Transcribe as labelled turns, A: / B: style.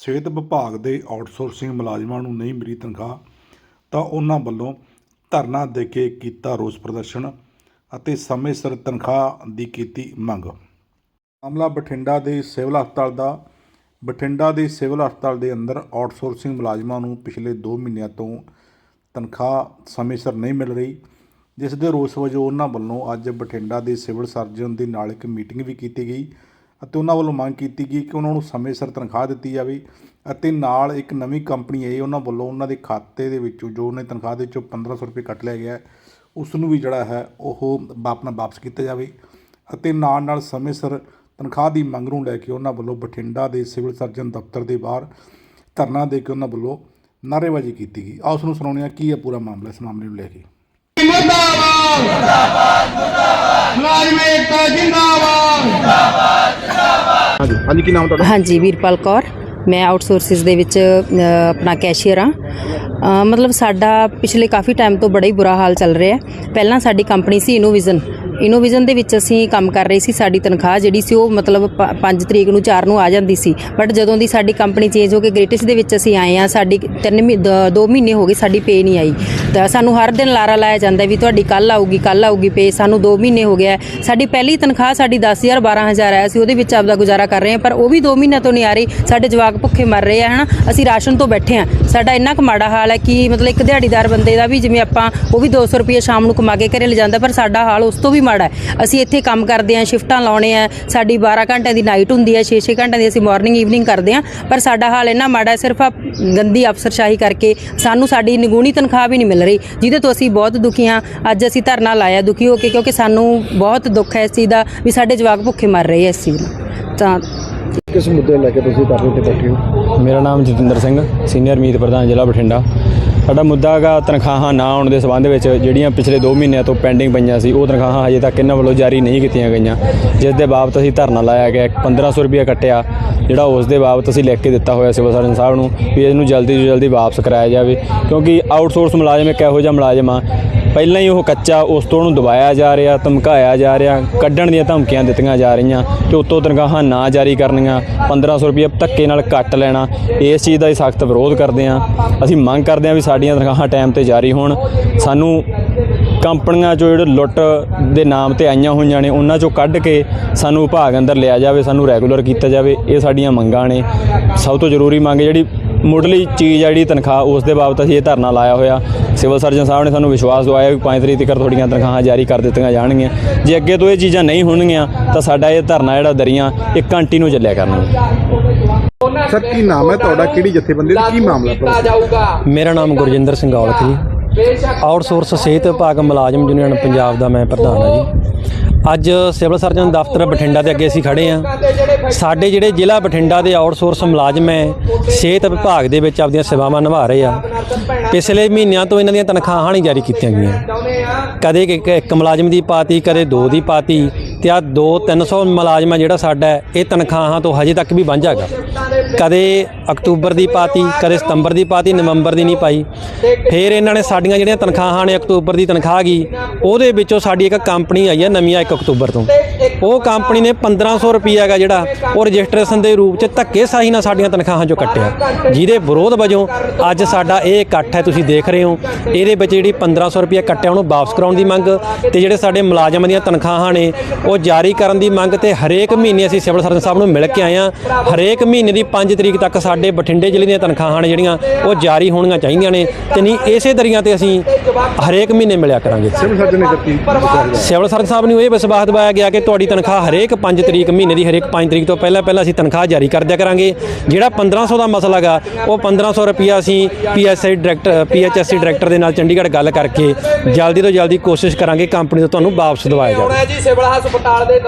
A: ਸਿਹਤ ਵਿਭਾਗ ਦੇ ਆਊਟਸੋਰਸਿੰਗ ਮੁਲਾਜ਼ਮਾਂ ਨੂੰ ਨਹੀਂ ਮਿਲੀ ਤਨਖਾਹ, ਤਾਂ ਉਹਨਾਂ ਵੱਲੋਂ ਧਰਨਾ ਦੇ ਕੇ ਕੀਤਾ ਰੋਸ ਪ੍ਰਦਰਸ਼ਨ ਅਤੇ ਸਮੇਂ ਸਿਰ ਤਨਖਾਹ ਦੀ ਕੀਤੀ ਮੰਗ। ਮਾਮਲਾ ਬਠਿੰਡਾ ਦੇ ਸਿਵਲ ਹਸਪਤਾਲ ਦਾ, ਬਠਿੰਡਾ ਦੇ ਸਿਵਲ ਹਸਪਤਾਲ ਦੇ ਅੰਦਰ ਆਊਟਸੋਰਸਿੰਗ ਮੁਲਾਜ਼ਮਾਂ ਨੂੰ ਪਿਛਲੇ 2 ਮਹੀਨਿਆਂ ਤੋਂ ਤਨਖਾਹ ਸਮੇਂ ਸਿਰ ਨਹੀਂ ਮਿਲ ਰਹੀ, ਜਿਸ ਦੇ ਰੋਸ ਵਜੋਂ ਉਹਨਾਂ ਵੱਲੋਂ ਅੱਜ ਬਠਿੰਡਾ ਦੇ ਸਿਵਲ ਸਰਜਨ ਦੇ ਨਾਲ ਇੱਕ ਮੀਟਿੰਗ ਵੀ ਕੀਤੀ ਗਈ ਅਤੇ ਉਹਨਾਂ ਵੱਲੋਂ ਮੰਗ ਕੀਤੀ ਗਈ ਕਿ ਉਹਨਾਂ ਨੂੰ ਸਮੇਂ ਸਿਰ ਤਨਖਾਹ ਦਿੱਤੀ ਜਾਵੇ ਅਤੇ ਨਾਲ ਇੱਕ ਨਵੀਂ ਕੰਪਨੀ ਆਈ ਉਹਨਾਂ ਵੱਲੋਂ ਉਹਨਾਂ ਦੇ ਖਾਤੇ ਦੇ ਵਿੱਚੋਂ ਜੋ ਉਹਨੇ ਤਨਖਾਹ ਦੇ ਵਿੱਚੋਂ 1500 ਰੁਪਏ ਕੱਟ ਲਿਆ ਗਿਆ ਹੈ, ਉਸ ਨੂੰ ਵੀ ਜਿਹੜਾ ਹੈ ਉਹ ਆਪਣਾ ਵਾਪਸ ਕੀਤਾ ਜਾਵੇ ਅਤੇ ਨਾਲ ਨਾਲ ਸਮੇਂ ਸਿਰ ਤਨਖਾਹ ਦੀ ਮੰਗ ਨੂੰ ਲੈ ਕੇ ਉਹਨਾਂ ਵੱਲੋਂ ਬਠਿੰਡਾ ਦੇ ਸਿਵਲ ਸਰਜਨ ਦਫ਼ਤਰ ਦੇ ਬਾਹਰ ਧਰਨਾ ਦੇ ਕੇ ਉਹਨਾਂ ਵੱਲੋਂ ਨਾਅਰੇਬਾਜ਼ੀ ਕੀਤੀ ਗਈ। ਆਓ ਉਸ ਨੂੰ ਸੁਣਾਉਂਦੇ ਹਾਂ ਕੀ ਹੈ ਪੂਰਾ ਮਾਮਲਾ ਇਸ ਮਾਮਲੇ ਨੂੰ ਲੈ ਕੇ।
B: ਮੁਰਦਾਬਾਦ ਮੁਰਦਾਬਾਦ ਮੁਰਦਾਬਾਦ। ਮੁਲਾਜ਼ਮ ਏਕਤਾ ਜਿੰਦਾਬਾਦ।
C: ਹਾਂਜੀ, ਕੀ ਨਾਮ ਤੁਹਾਡਾ?
D: ਹਾਂਜੀ, ਵੀਰਪਾਲ ਕੌਰ। ਮੈਂ ਆਊਟਸੋਰਸਿਸ ਦੇ ਵਿੱਚ ਆਪਣਾ ਕੈਸ਼ੀਅਰ ਆ ਮਤਲਬ ਸਾਡਾ ਪਿਛਲੇ ਕਾਫੀ ਟਾਈਮ ਤੋਂ ਬੜਾ ਹੀ ਬੁਰਾ ਹਾਲ ਚੱਲ ਰਿਹਾ ਹੈ। ਪਹਿਲਾਂ ਸਾਡੀ ਕੰਪਨੀ ਸੀ ਇਨੋਵਿਜ਼ਨ ਇਨੋਵਿਜ਼ਨ ਦੇ ਵਿੱਚ ਅਸੀਂ ਕੰਮ ਕਰ ਰਹੇ ਸੀ, ਸਾਡੀ ਤਨਖਾਹ ਜਿਹੜੀ ਸੀ, ਉਹ ਮਤਲਬ 5 ਤਰੀਕ ਨੂੰ 4 ਨੂੰ ਆ ਜਾਂਦੀ ਸੀ। ਬਟ ਜਦੋਂ ਦੀ ਸਾਡੀ ਕੰਪਨੀ ਚੇਂਜ ਹੋ ਕੇ ਗ੍ਰੇਟਿਸ ਦੇ ਵਿੱਚ ਅਸੀਂ ਆਏ ਆ ਸਾਡੀ 3 2 ਮਹੀਨੇ ਹੋ ਗਏ, ਸਾਡੀ ਪੇ ਨਹੀਂ ਆਈ। ਤਾਂ ਸਾਨੂੰ ਹਰ ਦਿਨ ਲਾਰਾ ਲਾਇਆ ਜਾਂਦਾ ਵੀ ਤੁਹਾਡੀ ਕੱਲ ਆਊਗੀ ਕੱਲ ਆਊਗੀ ਪੇ ਸਾਨੂੰ 2 ਮਹੀਨੇ ਹੋ ਗਿਆ। ਸਾਡੀ ਪਹਿਲੀ ਤਨਖਾਹ ਸਾਡੀ 10000 12000 ਆਇਆ ਸੀ, ਉਹਦੇ ਵਿੱਚ ਆਪਦਾ ਗੁਜ਼ਾਰਾ ਕਰ ਰਹੇ ਹਾਂ, ਪਰ ਉਹ ਵੀ 2 ਮਹੀਨਿਆਂ ਤੋਂ ਨਹੀਂ ਆ ਰਹੀ। ਸਾਡੇ ਜਵਾਕ ਭੁੱਖੇ ਮਰ ਰਹੇ ਆ, ਹਨਾ? ਅਸੀਂ ਰਾਸ਼ਨ ਤੋਂ ਬੈਠੇ ਆ ਸਾਡਾ ਇੰਨਾ ਕੁ ਮਾੜਾ ਹਾਲ ਹੈ ਕਿ ਮਤਲਬ ਇੱਕ ਦਿਹਾੜੀਦਾਰ ਬੰਦੇ ਦਾ ਵੀ ਜਿਵੇਂ ਆਪਾਂ ਉਹ ਵੀ 200 ਰੁਪਏ ਸ਼ਾਮ ਨੂੰ ਕਮਾ ਕੇ ਘਰੇ ਲੈ ਜਾਂਦਾ, ਪਰ ਸਾਡਾ ਹਾਲ ਉਸ ਤੋਂ ਵੀ ਮਾੜਾ ਹੈ। ਅਸੀਂ ਇੱਥੇ ਕੰਮ ਕਰਦੇ ਆ ਸ਼ਿਫਟਾਂ ਲਾਉਣੇ ਆ ਸਾਡੀ 12 ਘੰਟਿਆਂ ਦੀ ਨਾਈਟ ਹੁੰਦੀ ਹੈ 6-6 ਘੰਟਿਆਂ ਦੀ ਅਸੀਂ ਮਾਰਨਿੰਗ ਈਵਨਿੰਗ ਕਰਦੇ ਆ ਪਰ ਸਾਡਾ ਹਾਲ ਇੰਨਾ ਮਾੜਾ ਹੈ, ਸਿਰਫ ਗੰਦੀ ਅਫਸਰਸ਼ਾਹੀ ਕਰਕੇ ਸਾਨੂੰ ਸਾਡੀ ਨਿਗੂਣੀ ਤਨਖਾਹ ਵੀ ਨਹੀਂ ਮਿਲ ਰਹੀ ਜਿਹਦੇ ਤੋਂ ਅਸੀਂ ਬਹੁਤ ਦੁਖੀ ਹਾਂ। ਅੱਜ ਅਸੀਂ ਧਰਨਾ ਲਾਇਆ ਦੁਖੀ ਹੋ ਕੇ ਕਿਉਂਕਿ ਸਾਨੂੰ ਬਹੁਤ ਦੁੱਖ ਹੈ ਇਸ ਚੀਜ਼ ਦਾ ਵੀ ਸਾਡੇ ਜਵਾਕ ਭੁੱਖੇ ਮਰ ਰਹੇ ਆ ਇਸ ਚੀਜ਼ ਨਾਲ ਤਾਂ
C: ਕਿਸ ਮੁੱਦੇ ਨੂੰ ਲੈ ਕੇ ਤੁਸੀਂ ਧਰਨੇ ਤੇ ਬੈਠੇ ਹੋ?
E: ਮੇਰਾ ਨਾਮ ਜਤਿੰਦਰ ਸਿੰਘ ਸੀਨੀਅਰ ਮੀਤ ਪ੍ਰਧਾਨ ਜ਼ਿਲ੍ਹਾ ਬਠਿੰਡਾ। ਸਾਡਾ ਮੁੱਦਾ ਹੈਗਾ ਤਨਖਾਹਾਂ ਨਾ ਆਉਣ ਦੇ ਸਬੰਧ ਵਿੱਚ ਜਿਹੜੀਆਂ ਪਿਛਲੇ 2 ਮਹੀਨਿਆਂ ਤੋਂ ਪੈਂਡਿੰਗ ਪਈਆਂ ਸੀ, ਉਹ ਤਨਖਾਹਾਂ ਹਜੇ ਤੱਕ ਇਹਨਾਂ ਵੱਲੋਂ ਜਾਰੀ ਨਹੀਂ ਕੀਤੀਆਂ ਗਈਆਂ। ਜਿਸ ਦੇ ਬਾਬਤ ਅਸੀਂ ਧਰਨਾ ਲਾਇਆ ਗਿਆ 1500 ਰੁਪਏ ਕੱਟਿਆ, ਜਿਹੜਾ ਉਸ ਦੇ ਬਾਬਤ ਅਸੀਂ ਲਿਖ ਕੇ ਦਿੱਤਾ ਹੋਇਆ ਸਿਵਲ ਸਰਜਨ ਸਾਹਿਬ ਨੂੰ ਵੀ ਇਹਨੂੰ ਜਲਦੀ ਤੋਂ ਜਲਦੀ ਵਾਪਸ ਕਰਾਇਆ ਜਾਵੇ। ਕਿਉਂਕਿ ਆਊਟਸੋਰਸ ਮੁਲਾਜ਼ਮ ਇੱਕ ਇਹੋ ਜਿਹਾ ਮੁਲਾਜ਼ਮ ਆ ਪਹਿਲਾਂ ਹੀ ਉਹ ਕੱਚਾ ਉਸ ਤੋਂ ਉਹਨੂੰ ਦਬਾਇਆ ਜਾ ਰਿਹਾ, ਧਮਕਾਇਆ ਜਾ ਰਿਹਾ, ਕੱਢਣ ਦੀਆਂ ਧਮਕੀਆਂ ਦਿੱਤੀਆਂ ਜਾ ਰਹੀਆਂ ਤੇ ਉੱਤੋਂ ਤਨਖਾਹਾਂ ਨਾ ਜਾਰੀ ਕਰਨੀਆਂ 1500 ਰੁਪਏ ਧੱਕੇ ਨਾਲ ਕੱਟ ਲੈਣਾ, ਇਸ ਚੀਜ਼ ਦਾ ਸਖਤ ਵਿਰੋਧ ਕਰਦੇ ਹਾਂ। ਅਸੀਂ ਮੰਗ ਕਰਦੇ ਹਾਂ ਵੀ ਸਾਡੀਆਂ ਤਨਖਾਹਾਂ ਟਾਈਮ ਤੇ ਜਾਰੀ ਹੋਣ। ਸਾਨੂੰ ਕੰਪਨੀਆਂ ਚੋਂ ਜਿਹੜੇ ਲੁੱਟ ਦੇ ਨਾਮ ਤੇ ਆਈਆਂ ਹੋਈਆਂ ਨੇ, ਉਹਨਾਂ ਚੋਂ ਕੱਢ ਕੇ ਸਾਨੂੰ ਵਿਭਾਗ ਅੰਦਰ ਲਿਆ ਜਾਵੇ, ਸਾਨੂੰ ਰੈਗੂਲਰ ਕੀਤਾ ਜਾਵੇ, ਇਹ ਸਾਡੀਆਂ ਮੰਗਾਂ ਨੇ। ਸਭ ਤੋਂ ਜ਼ਰੂਰੀ ਮੰਗ ਜਿਹੜੀ ਮੁੱਢਲੀ ਚੀਜ਼ ਆ ਜਿਹੜੀ ਤਨਖਾਹ ਉਸ ਦੇ ਬਾਬਤ ਅਸੀਂ ਇਹ ਧਰਨਾ ਲਾਇਆ ਹੋਇਆ। ਸਿਵਲ ਸਰਜਨ ਸਾਹਿਬ ਨੇ ਸਾਨੂੰ ਵਿਸ਼ਵਾਸ ਦਵਾਇਆ ਵੀ 5 ਤਰੀਕ ਤੱਕ ਤੁਹਾਡੀਆਂ ਤਨਖਾਹਾਂ ਜਾਰੀ ਕਰ ਦਿੱਤੀਆਂ ਜਾਣਗੀਆਂ। ਜੇ ਅੱਗੇ ਤੋਂ ਇਹ ਚੀਜ਼ਾਂ ਨਹੀਂ ਹੋਣਗੀਆਂ ਤਾਂ ਸਾਡਾ ਇਹ ਧਰਨਾ ਜਿਹੜਾ ਦਰੀਆਂ ਇਹ ਕੰਟੀਨਿਊ ਚੱਲਿਆ ਕਰਨਗੇ।
C: ਸਰ ਕੀ ਨਾਮ ਹੈ ਤੁਹਾਡਾ? ਕਿਹੜੀ ਜਥੇਬੰਦੀ ਦਾ? ਕੀ ਮਾਮਲਾ
F: ਮੇਰਾ ਨਾਮ ਗੁਰਜਿੰਦਰ ਸਿੰਘ ਔਲਖ ਜੀ। ਆਊਟਸੋਰਸ ਸਿਹਤ ਵਿਭਾਗ ਮੁਲਾਜ਼ਮ ਯੂਨੀਅਨ ਪੰਜਾਬ ਦਾ ਮੈਂ ਪ੍ਰਧਾਨ ਹਾਂ ਜੀ। ਅੱਜ ਸਿਵਲ ਸਰਜਨ ਦਫ਼ਤਰ ਬਠਿੰਡਾ ਦੇ ਅੱਗੇ ਅਸੀਂ ਖੜੇ ਹਾਂ। ਸਾਡੇ ਜਿਹੜੇ ਜ਼ਿਲ੍ਹਾ ਬਠਿੰਡਾ ਦੇ ਆਊਟਸੋਰਸ ਮੁਲਾਜ਼ਮ ਹੈ, ਸਿਹਤ ਵਿਭਾਗ ਦੇ ਵਿੱਚ ਆਪਦੀਆਂ ਸੇਵਾਵਾਂ ਨਿਭਾ ਰਹੇ ਆ। ਪਿਛਲੇ ਮਹੀਨਿਆਂ ਤੋਂ ਇਹਨਾਂ ਦੀਆਂ ਤਨਖਾਹਾਂ ਨਹੀਂ ਜਾਰੀ ਕੀਤੀਆਂ ਗਈਆਂ। ਕਦੇ ਇੱਕ ਇੱਕ ਮੁਲਾਜ਼ਮ ਦੀ ਪਾਤੀ, ਕਦੇ ਦੋ ਦੀ ਪਾਤੀ ਤੇ ਆ 2 300 ਮੁਲਾਜ਼ਮ ਆ ਜਿਹੜਾ ਸਾਡਾ ਇਹ ਤਨਖਾਹਾਂ ਤੋਂ ਹਜੇ ਤੱਕ ਵੀ ਵਾਂਝਾ ਹੈਗਾ। ਕਦੇ ਅਕਤੂਬਰ ਦੀ ਪਾਤੀ, ਕਦੇ ਸਤੰਬਰ ਦੀ ਪਾਤੀ, ਨਵੰਬਰ ਦੀ ਨਹੀਂ ਪਾਈ। ਫਿਰ ਇਹਨਾਂ ਨੇ ਸਾਡੀਆਂ ਜਿਹੜੀਆਂ ਤਨਖਾਹਾਂ ਨੇ ਅਕਤੂਬਰ ਦੀ ਤਨਖਾਹ ਗਈ, ਉਹਦੇ ਵਿੱਚੋਂ ਸਾਡੀ ਇੱਕ ਕੰਪਨੀ ਆਈ ਹੈ ਨਵੀਆਂ 1 ਅਕਤੂਬਰ ਤੋਂ। ਉਹ ਕੰਪਨੀ ਨੇ 1500 ਰੁਪਈਆ ਹੈਗਾ ਜਿਹੜਾ ਉਹ ਰਜਿਸਟ੍ਰੇਸ਼ਨ ਦੇ ਰੂਪ 'ਚ ਧੱਕੇ ਸਾਹੀ ਨਾਲ ਸਾਡੀਆਂ ਤਨਖਾਹਾਂ 'ਚੋਂ ਕੱਟਿਆ। ਜਿਹਦੇ ਵਿਰੋਧ ਵਜੋਂ ਅੱਜ ਸਾਡਾ ਇਹ ਇਕੱਠ ਹੈ ਤੁਸੀਂ ਦੇਖ ਰਹੇ ਹੋ। ਇਹਦੇ ਵਿੱਚ ਜਿਹੜੀ 1500 ਰੁਪਈਆ ਕੱਟਿਆ ਉਹਨੂੰ ਵਾਪਸ ਕਰਾਉਣ ਦੀ ਮੰਗ ਤੇ ਜਿਹੜੇ ਸਾਡੇ ਮੁਲਾਜ਼ਮਾਂ ਦੀਆਂ ਤਨਖਾਹਾਂ ਨੇ ਉਹ ਜਾਰੀ ਕਰਨ ਦੀ ਮੰਗ ਤੇ ਹਰੇਕ ਮਹੀਨੇ ਅਸੀਂ ਸਿਵਲ ਸਰਜਨ ਸਾਹਿਬ ਨੂੰ ਮਿਲ ਕੇ ਆਏ ਹਾਂ। ਹਰੇਕ ਮਹੀਨੇ ਦੀ 5 ਤਰੀਕ ਤੱਕ ਸਾਡੇ ਬਠਿੰਡੇ ਜ਼ਿਲ੍ਹੇ ਦੀਆਂ ਤਨਖਾਹਾਂ ਨੇ ਜਿਹੜੀਆਂ ਉਹ ਜਾਰੀ ਹੋਣੀਆਂ ਚਾਹੀਦੀਆਂ ਨੇ ਤੇ ਨਹੀਂ ਇਸੇ ਦਰੀਆਂ ਤੇ ਅਸੀਂ ਹਰੇਕ ਮਹੀਨੇ ਮਿਲਿਆ ਕਰਾਂਗੇ।
C: ਸਿਵਲ ਸਰਜਨ ਨੇ ਕੀਤੀ
F: ਸਿਵਲ ਸਰਜਨ ਸਾਹਿਬ ਨੂੰ ਇਹ ਵਿਸ਼ਵਾਸ ਦਿਵਾਇਆ ਗਿਆ ਕਿ ਤੁਹਾਡੀ ਤਨਖਾਹ ਹਰੇਕ 5 ਤਰੀਕ ਮਹੀਨੇ ਦੀ, ਹਰੇਕ 5 ਤਰੀਕ ਤੋਂ ਪਹਿਲਾਂ ਪਹਿਲਾਂ ਅਸੀਂ ਤਨਖਾਹ ਜਾਰੀ ਕਰ ਦਿਆ ਕਰਾਂਗੇ। ਜਿਹੜਾ 1500 ਦਾ ਮਸਲਾ ਹੈਗਾ ਉਹ 1500 ਰੁਪਿਆ ਅਸੀਂ ਪੀਐਸਆਈ ਡਾਇਰੈਕਟਰ, ਪੀਐਚਐਸਸੀ ਡਾਇਰੈਕਟਰ ਦੇ ਨਾਲ ਚੰਡੀਗੜ੍ਹ ਗੱਲ ਕਰਕੇ ਜਲਦੀ ਤੋਂ ਜਲਦੀ ਕੋਸ਼ਿਸ਼ ਕਰਾਂਗੇ, ਕੰਪਨੀ ਤੋਂ ਤੁਹਾਨੂੰ ਵਾਪਸ ਦਿਵਾਇਆ ਜਾਵੇ।
B: ਜੀ, ਸਿਵਲ ਹਸਪਤਾਲ ਦੇ